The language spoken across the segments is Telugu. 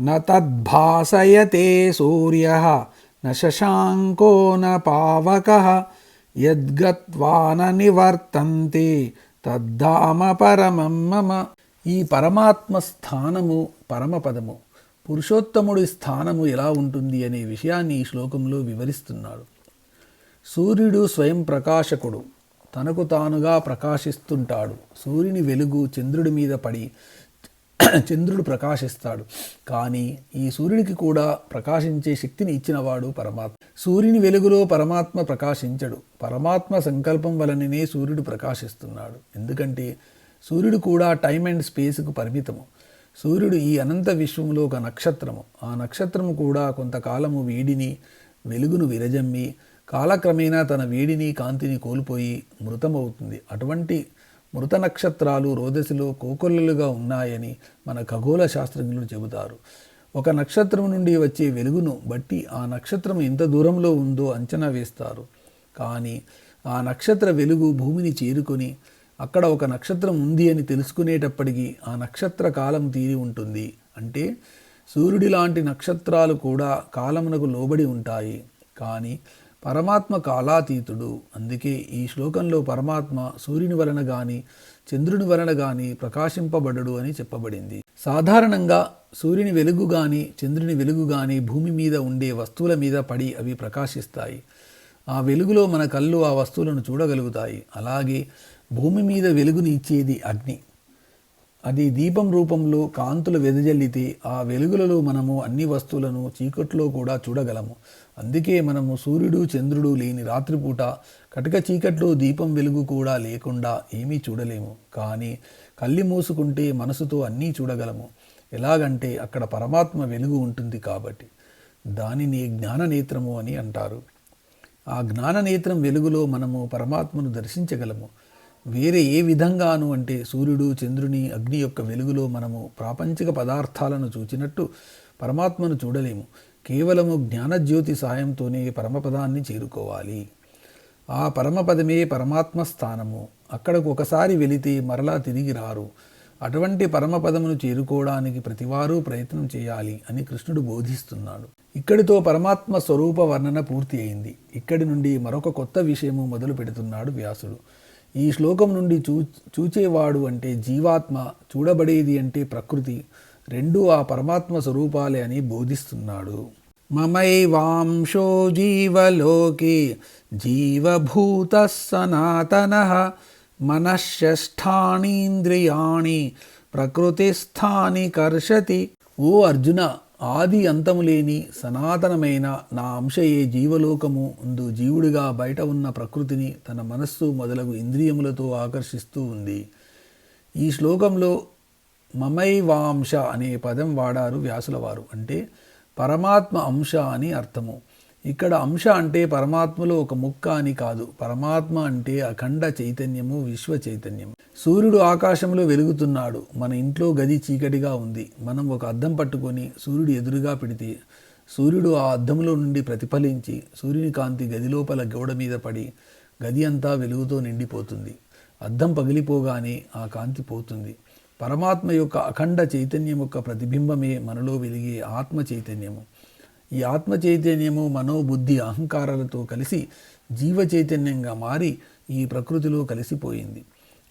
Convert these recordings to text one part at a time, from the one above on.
न तद्भासयते सूर्यः न शशाङ्को न पावकः యద్గత్వా న నివర్తంతే తద్ధామ పరమం మమ ఈ పరమాత్మ స్థానము పరమపదము పురుషోత్తముడి స్థానము ఎలా ఉంటుంది అనే విషయాన్ని ఈ శ్లోకంలో వివరిస్తున్నాడు సూర్యుడు స్వయం ప్రకాశకుడు తనకు తానుగా ప్రకాశిస్తుంటాడు సూర్యుని వెలుగు చంద్రుడి మీద పడి చంద్రుడు ప్రకాశిస్తాడు. కానీ ఈ సూర్యుడికి కూడా ప్రకాశించే శక్తిని ఇచ్చినవాడు పరమాత్మ. సూర్యుని వెలుగులో పరమాత్మ ప్రకాశించడు. పరమాత్మ సంకల్పం వలననే సూర్యుడు ప్రకాశిస్తున్నాడు. ఎందుకంటే సూర్యుడు కూడా టైం అండ్ స్పేస్కు పరిమితము. సూర్యుడు ఈ అనంత విశ్వంలో ఒక నక్షత్రము. ఆ నక్షత్రము కూడా కొంతకాలము వేడిని వెలుగును విరజమ్మి కాలక్రమేణా తన వేడిని కాంతిని కోల్పోయి మృతమవుతుంది. అటువంటి మృత నక్షత్రాలు రోదసిలో కోకొల్లలుగా ఉన్నాయని మన ఖగోళ శాస్త్రజ్ఞులు చెబుతారు. ఒక నక్షత్రం నుండి వచ్చే వెలుగును బట్టి ఆ నక్షత్రం ఎంత దూరంలో ఉందో అంచనా వేస్తారు. కానీ ఆ నక్షత్ర వెలుగు భూమిని చేరుకొని అక్కడ ఒక నక్షత్రం ఉంది అని తెలుసుకునేటప్పటికీ ఆ నక్షత్ర కాలం తీరి ఉంటుంది. అంటే సూర్యుడి లాంటి నక్షత్రాలు కూడా కాలమునకు లోబడి ఉంటాయి. కానీ పరమాత్మ కాలాతీతుడు. అందుకే ఈ శ్లోకంలో పరమాత్మ సూర్యుని వలన గాని చంద్రుని వలన గాని ప్రకాశింపబడడు అని చెప్పబడింది. సాధారణంగా సూర్యుని వెలుగు గాని చంద్రుని వెలుగు గాని భూమి మీద ఉండే వస్తువుల మీద పడి అవి ప్రకాశిస్తాయి. ఆ వెలుగులో మన కళ్ళు ఆ వస్తువులను చూడగలుగుతాయి. అలాగే భూమి మీద వెలుగుని ఇచ్చేది అగ్ని. అది దీపం రూపంలో కాంతులు వెదజల్లితే ఆ వెలుగులలో మనము అన్ని వస్తువులను చీకట్లో కూడా చూడగలము. అందుకే మనము సూర్యుడు చంద్రుడు లేని రాత్రిపూట కటక చీకట్లో దీపం వెలుగు కూడా లేకుండా ఏమీ చూడలేము. కానీ కళ్ళి మూసుకుంటే మనసుతో అన్నీ చూడగలము. ఎలాగంటే అక్కడ పరమాత్మ వెలుగు ఉంటుంది కాబట్టి. దానిని జ్ఞాననేత్రము అని అంటారు. ఆ జ్ఞాననేత్రం వెలుగులో మనము పరమాత్మను దర్శించగలము. వేరే ఏ విధంగాను అంటే సూర్యుడు చంద్రుని అగ్ని యొక్క వెలుగులో మనము ప్రాపంచిక పదార్థాలను చూచినట్టు పరమాత్మను చూడలేము. కేవలము జ్ఞానజ్యోతి సాయంతోనే పరమపదాన్ని చేరుకోవాలి. ఆ పరమపదమే పరమాత్మ స్థానము. అక్కడకు ఒకసారి వెళితే మరలా తిరిగి రారు. అటువంటి పరమపదమును చేరుకోవడానికి ప్రతివారు ప్రయత్నం చేయాలి అని కృష్ణుడు బోధిస్తున్నాడు. ఇక్కడితో పరమాత్మ స్వరూప వర్ణన పూర్తి అయింది. ఇక్కడి నుండి మరొక కొత్త విషయము మొదలు పెడుతున్నాడు వ్యాసుడు. ఈ శ్లోకం నుండి చూ చూచేవాడు అంటే జీవాత్మ చూడబడేది అంటే ప్రకృతి. రెండూ ఆ పరమాత్మ స్వరూపాలే అని బోధిస్తున్నాడు. మమైవాంశో జీవలోకే జీవభూత సనాతన మనశ్షష్టానీంద్రియాణి ప్రకృతిస్థాని కర్షతి ఓ అర్జున ఆది అంతము లేని సనాతనమైన నా అంశయే జీవలోకము ఉందు జీవుడిగా బయట ఉన్న ప్రకృతిని తన మనస్సు మొదలగు ఇంద్రియములతో ఆకర్షిస్తూ ఉంది. ఈ శ్లోకంలో మమైవాంశ అనే పదం వాడారు వ్యాసుల వారు. అంటే పరమాత్మ అంశ అని అర్థము. ఇక్కడ అంశ అంటే పరమాత్మలో ఒక ముక్క అని కాదు. పరమాత్మ అంటే అఖండ చైతన్యము విశ్వ చైతన్యము. సూర్యుడు ఆకాశంలో వెలుగుతున్నాడు. మన ఇంట్లో గది చీకటిగా ఉంది. మనం ఒక అద్దం పట్టుకొని సూర్యుడు ఎదురుగా పెడితే సూర్యుడు ఆ అద్దంలో నుండి ప్రతిఫలించి సూర్యుని కాంతి గది లోపల గోడ మీద పడి గది అంతా వెలుగుతో నిండిపోతుంది. అద్దం పగిలిపోగానే ఆ కాంతి పోతుంది. పరమాత్మ యొక్క అఖండ చైతన్యం యొక్క ప్రతిబింబమే మనలో వెలిగే ఆత్మ చైతన్యము. ఈ ఆత్మ చైతన్యము మనోబుద్ధి అహంకారాలతో కలిసి జీవ చైతన్యంగా మారి ఈ ప్రకృతిలో కలిసిపోయింది.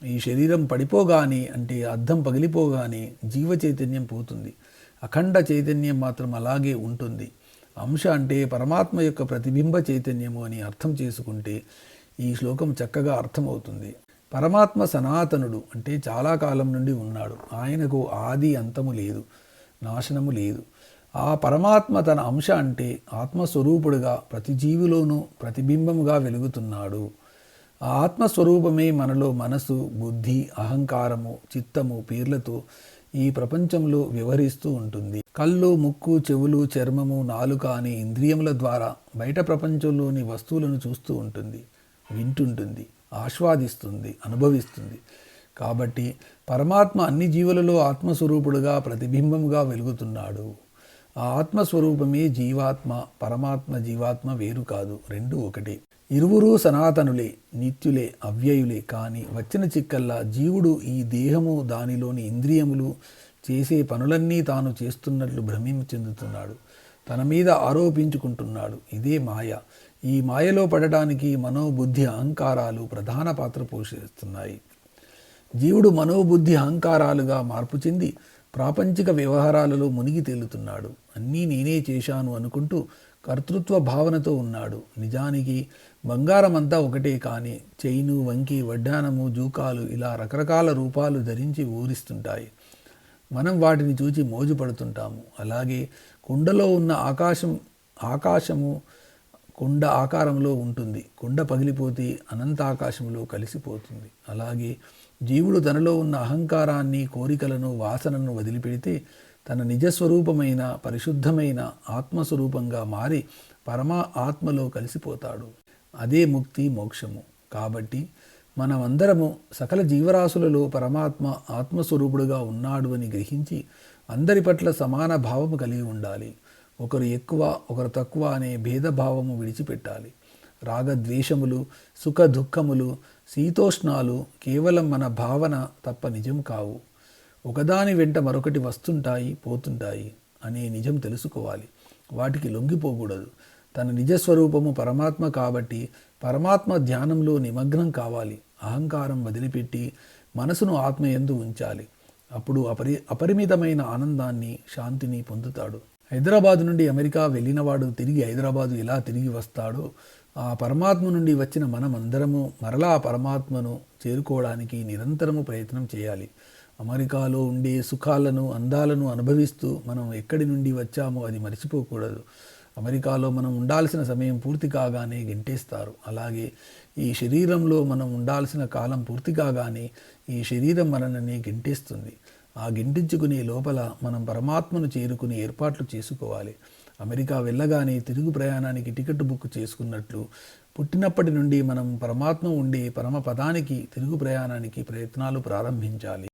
ఈ శరీరం పడిపోగానే అంటే అర్థం పగిలిపోగానే జీవ చైతన్యం పోతుంది. అఖండ చైతన్యం మాత్రం అలాగే ఉంటుంది. అంశ అంటే పరమాత్మ యొక్క ప్రతిబింబ చైతన్యము అని అర్థం చేసుకుంటే ఈ శ్లోకం చక్కగా అర్థమవుతుంది. పరమాత్మ సనాతనుడు అంటే చాలా కాలం నుండి ఉన్నాడు. ఆయనకు ఆది అంతము లేదు నాశనము లేదు. ఆ పరమాత్మ తన అంశ అంటే ఆత్మస్వరూపుడుగా ప్రతి జీవిలోనూ ప్రతిబింబముగా వెలుగుతున్నాడు. ఆత్మస్వరూపమే మనలో మనసు బుద్ధి అహంకారము చిత్తము పేర్లతో ఈ ప్రపంచంలో వ్యవహరిస్తూ ఉంటుంది. కళ్ళు ముక్కు చెవులు చర్మము నాలుక అనే ఇంద్రియముల ద్వారా బయట ప్రపంచంలోని వస్తువులను చూస్తూ ఉంటుంది వింటుంటుంది ఆస్వాదిస్తుంది అనుభవిస్తుంది. కాబట్టి పరమాత్మ అన్ని జీవులలో ఆత్మస్వరూపుడుగా ప్రతిబింబముగా వెలుగుతున్నాడు. ఆ ఆత్మస్వరూపమే జీవాత్మ పరమాత్మ జీవాత్మ వేరు కాదు రెండు ఒకటే. ఇరువురూ సనాతనులే నిత్యులే అవ్యయులే కానీ వచ్చిన చిక్కల్లా జీవుడు ఈ దేహము దానిలోని ఇంద్రియములు చేసే పనులన్నీ తాను చేస్తున్నట్లు భ్రమింపు చెందుతున్నాడు. తన మీద ఆరోపించుకుంటున్నాడు. ఇదే మాయ. ఈ మాయలో పడడానికి మనోబుద్ధి అహంకారాలు ప్రధాన పాత్ర పోషిస్తున్నాయి. జీవుడు మనోబుద్ధి అహంకారాలుగా మార్పు చెంది ప్రాపంచిక వ్యవహారాలలో మునిగి తేలుతున్నాడు. అన్నీ నేనే చేశాను అనుకుంటూ కర్తృత్వ భావనతో ఉన్నాడు. నిజానికి బంగారం అంతా ఒకటే కానీ చైను వంకి వడ్డానము జూకాలు ఇలా రకరకాల రూపాలు ధరించి ఊరిస్తుంటాయి. మనం వాటిని చూచి మోజుపడుతుంటాము. అలాగే కుండలో ఉన్న ఆకాశం ఆకాశము కుండ ఆకారంలో ఉంటుంది. కుండ పగిలిపోతే అనంత ఆకాశంలో కలిసిపోతుంది. అలాగే జీవుడు తనలో ఉన్న అహంకారాన్ని కోరికలను వాసనను వదిలిపెడితే తన నిజస్వరూపమైన పరిశుద్ధమైన ఆత్మస్వరూపంగా మారి పరమా ఆత్మలో కలిసిపోతాడు. అదే ముక్తి మోక్షము. కాబట్టి మనమందరము సకల జీవరాశులలో పరమాత్మ ఆత్మస్వరూపుడుగా ఉన్నాడు అని గ్రహించి అందరి పట్ల సమాన భావము కలిగి ఉండాలి. ఒకరు ఎక్కువ ఒకరు తక్కువ అనే భేదభావము విడిచిపెట్టాలి. రాగద్వేషములు సుఖ దుఃఖములు శీతోష్ణాలు కేవలం మన భావన తప్ప నిజం కావు. ఒకదాని వెంట మరొకటి వస్తుంటాయి పోతుంటాయి అనే నిజం తెలుసుకోవాలి. వాటికి లొంగిపోకూడదు. తన నిజస్వరూపము పరమాత్మ కాబట్టి పరమాత్మ ధ్యానంలో నిమగ్నం కావాలి. అహంకారం వదిలిపెట్టి మనసును ఆత్మయందు ఉంచాలి. అప్పుడు అపరి అపరిమితమైన ఆనందాన్ని శాంతిని పొందుతాడు. హైదరాబాదు నుండి అమెరికా వెళ్ళినవాడు తిరిగి హైదరాబాదు ఎలా తిరిగి వస్తాడో ఆ పరమాత్మ నుండి వచ్చిన మనమందరము మరలా ఆ పరమాత్మను చేరుకోవడానికి నిరంతరము ప్రయత్నం చేయాలి. అమెరికాలో ఉండే సుఖాలను అందాలను అనుభవిస్తూ మనం ఎక్కడి నుండి వచ్చామో అది మర్చిపోకూడదు. అమెరికాలో మనం ఉండాల్సిన సమయం పూర్తి కాగానే గెంటేస్తారు. అలాగే ఈ శరీరంలో మనం ఉండాల్సిన కాలం పూర్తి కాగానే ఈ శరీరం మనల్ని గెంటేస్తుంది. ఆ గెంటించుకునే లోపల మనం పరమాత్మను చేరుకునే ఏర్పాట్లు చేసుకోవాలి. అమెరికా వెళ్ళగానే తిరుగు ప్రయాణానికి టికెట్ బుక్ చేసుకున్నట్లు పుట్టినప్పటి నుండి మనం పరమాత్మ ఉండే పరమ పదానికి తిరుగు ప్రయాణానికి ప్రయత్నాలు ప్రారంభించాలి.